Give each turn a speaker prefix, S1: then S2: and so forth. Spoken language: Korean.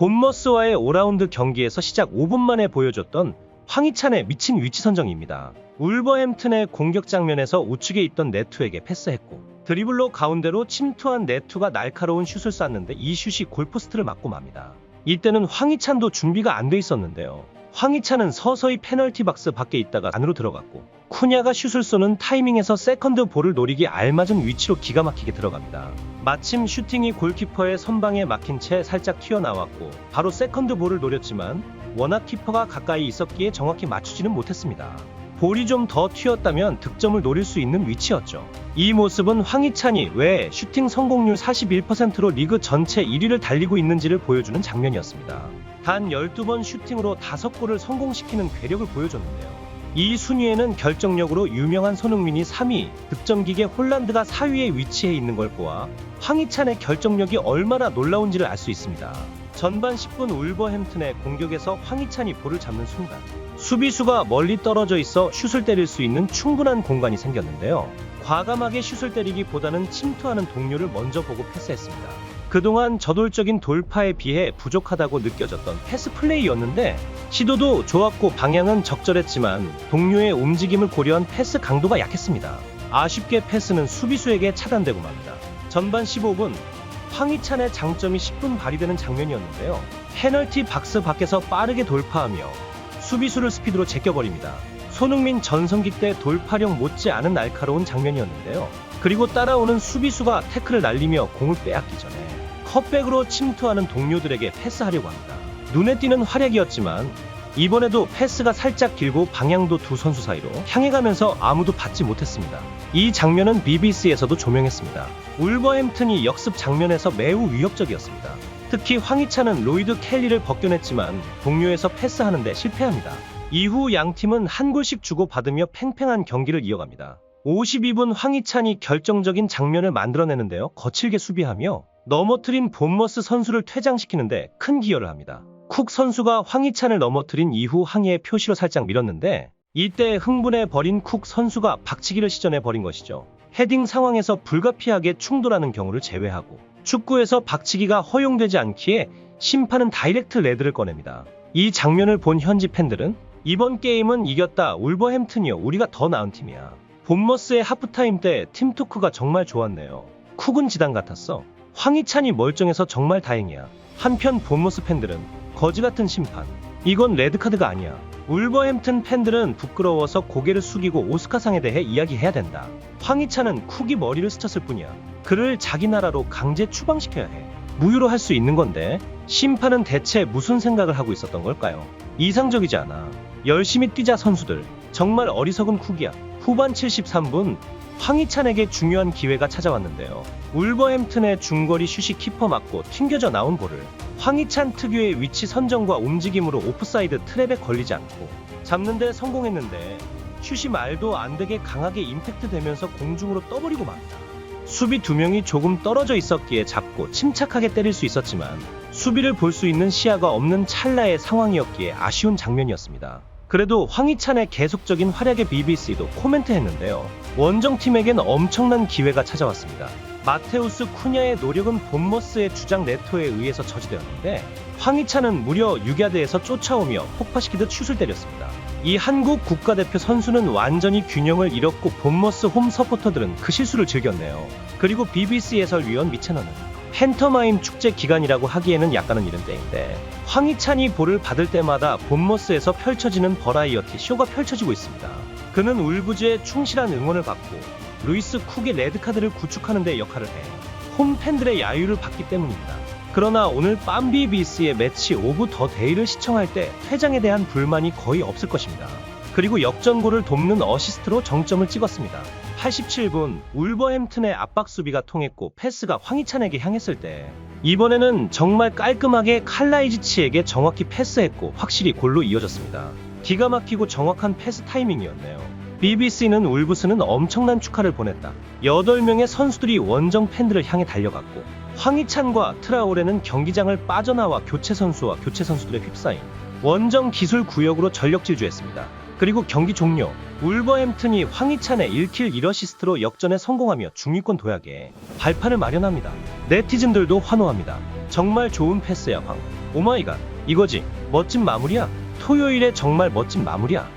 S1: 본머스와의 5라운드 경기에서 시작 5분 만에 보여줬던 황희찬의 미친 위치 선정입니다. 울버햄튼의 공격 장면에서 우측에 있던 네투에게 패스했고 드리블로 가운데로 침투한 네투가 날카로운 슛을 쐈는데 이 슛이 골포스트를 맞고 맙니다. 이때는 황희찬도 준비가 안 돼 있었는데요. 황희찬은 서서히 페널티 박스 밖에 있다가 안으로 들어갔고 쿠냐가 슛을 쏘는 타이밍에서 세컨드 볼을 노리기 알맞은 위치로 기가 막히게 들어갑니다. 마침 슈팅이 골키퍼의 선방에 막힌 채 살짝 튀어나왔고 바로 세컨드 볼을 노렸지만 워낙 키퍼가 가까이 있었기에 정확히 맞추지는 못했습니다. 볼이 좀 더 튀었다면 득점을 노릴 수 있는 위치였죠. 이 모습은 황희찬이 왜 슈팅 성공률 41%로 리그 전체 1위를 달리고 있는지를 보여주는 장면이었습니다. 단 12번 슈팅으로 5골을 성공시키는 괴력을 보여줬는데요. 이 순위에는 결정력으로 유명한 손흥민이 3위, 득점 기계 홀란드가 4위에 위치해 있는 걸 보아 황희찬의 결정력이 얼마나 놀라운지를 알 수 있습니다. 전반 10분 울버햄튼의 공격에서 황희찬이 볼을 잡는 순간 수비수가 멀리 떨어져 있어 슛을 때릴 수 있는 충분한 공간이 생겼는데요. 과감하게 슛을 때리기보다는 침투하는 동료를 먼저 보고 패스했습니다. 그동안 저돌적인 돌파에 비해 부족하다고 느껴졌던 패스 플레이였는데 시도도 좋았고 방향은 적절했지만 동료의 움직임을 고려한 패스 강도가 약했습니다. 아쉽게 패스는 수비수에게 차단되고 맙니다. 전반 15분 황희찬의 장점이 10분 발휘되는 장면이었는데요. 페널티 박스 밖에서 빠르게 돌파하며 수비수를 스피드로 제껴버립니다. 손흥민 전성기 때 돌파력 못지 않은 날카로운 장면이었는데요. 그리고 따라오는 수비수가 태클을 날리며 공을 빼앗기 전에 컵백으로 침투하는 동료들에게 패스하려고 합니다. 눈에 띄는 활약이었지만 이번에도 패스가 살짝 길고 방향도 두 선수 사이로 향해 가면서 아무도 받지 못했습니다. 이 장면은 BBC에서도 조명했습니다. 울버햄튼이 역습 장면에서 매우 위협적이었습니다. 특히 황희찬은 로이드 켈리를 벗겨냈지만 동료에서 패스하는데 실패합니다. 이후 양 팀은 한 골씩 주고 받으며 팽팽한 경기를 이어갑니다. 52분 황희찬이 결정적인 장면을 만들어내는데요. 거칠게 수비하며 넘어뜨린 본머스 선수를 퇴장시키는데 큰 기여를 합니다. 쿡 선수가 황희찬을 넘어뜨린 이후 항의의 표시로 살짝 밀었는데 이때 흥분해 버린 쿡 선수가 박치기를 시전해 버린 것이죠. 헤딩 상황에서 불가피하게 충돌하는 경우를 제외하고 축구에서 박치기가 허용되지 않기에 심판은 다이렉트 레드를 꺼냅니다. 이 장면을 본 현지 팬들은 이번 게임은 이겼다 울버햄튼이요 우리가 더 나은 팀이야. 본머스의 하프타임 때 팀토크가 정말 좋았네요. 쿡은 지단 같았어. 황희찬이 멀쩡해서 정말 다행이야. 한편 본머스 팬들은 거지 같은 심판. 이건 레드카드가 아니야. 울버햄튼 팬들은 부끄러워서 고개를 숙이고 오스카상에 대해 이야기해야 된다. 황희찬은 쿡이 머리를 스쳤을 뿐이야. 그를 자기 나라로 강제 추방시켜야 해. 무효로 할 수 있는 건데 심판은 대체 무슨 생각을 하고 있었던 걸까요? 이상적이지 않아. 열심히 뛰자 선수들. 정말 어리석은 쿡이야. 후반 73분 황희찬에게 중요한 기회가 찾아왔는데요. 울버햄튼의 중거리 슛이 키퍼 맞고 튕겨져 나온 볼을 황희찬 특유의 위치 선정과 움직임으로 오프사이드 트랩에 걸리지 않고 잡는데 성공했는데 슛이 말도 안 되게 강하게 임팩트 되면서 공중으로 떠버리고 맙니다. 수비 두 명이 조금 떨어져 있었기에 잡고 침착하게 때릴 수 있었지만 수비를 볼 수 있는 시야가 없는 찰나의 상황이었기에 아쉬운 장면이었습니다. 그래도 황희찬의 계속적인 활약에 BBC도 코멘트했는데요. 원정팀에겐 엄청난 기회가 찾아왔습니다. 마테우스 쿠냐의 노력은 본머스의 주장 네토에 의해서 저지되었는데 황희찬은 무려 6야드에서 쫓아오며 폭파시키듯 슛을 때렸습니다. 이 한국 국가대표 선수는 완전히 균형을 잃었고 본머스 홈 서포터들은 그 실수를 즐겼네요. 그리고 BBC 해설위원 미체너는 팬터마임 축제 기간이라고 하기에는 약간은 이른 때인데 황희찬이 볼을 받을 때마다 본머스에서 펼쳐지는 버라이어티 쇼가 펼쳐지고 있습니다. 그는 울브즈의 충실한 응원을 받고 루이스 쿡의 레드카드를 구축하는 데 역할을 해 홈 팬들의 야유를 받기 때문입니다. 그러나 오늘 빰비 비스의 매치 오브 더 데이를 시청할 때 퇴장에 대한 불만이 거의 없을 것입니다. 그리고 역전골을 돕는 어시스트로 정점을 찍었습니다. 87분 울버햄튼의 압박 수비가 통했고 패스가 황희찬에게 향했을 때 이번에는 정말 깔끔하게 칼라이지치에게 정확히 패스했고 확실히 골로 이어졌습니다. 기가 막히고 정확한 패스 타이밍이었네요. BBC는 울브스는 엄청난 축하를 보냈다. 8명의 선수들이 원정 팬들을 향해 달려갔고 황희찬과 트라오레는 경기장을 빠져나와 교체 선수와 교체 선수들의 휩싸인 원정 기술 구역으로 전력 질주했습니다. 그리고 경기 종료 울버햄튼이 황희찬의 1킬 1어시스트로 역전에 성공하며 중위권 도약에 발판을 마련합니다. 네티즌들도 환호합니다. 정말 좋은 패스야 황. 오마이갓, 이거지. 멋진 마무리야. 토요일에 정말 멋진 마무리야.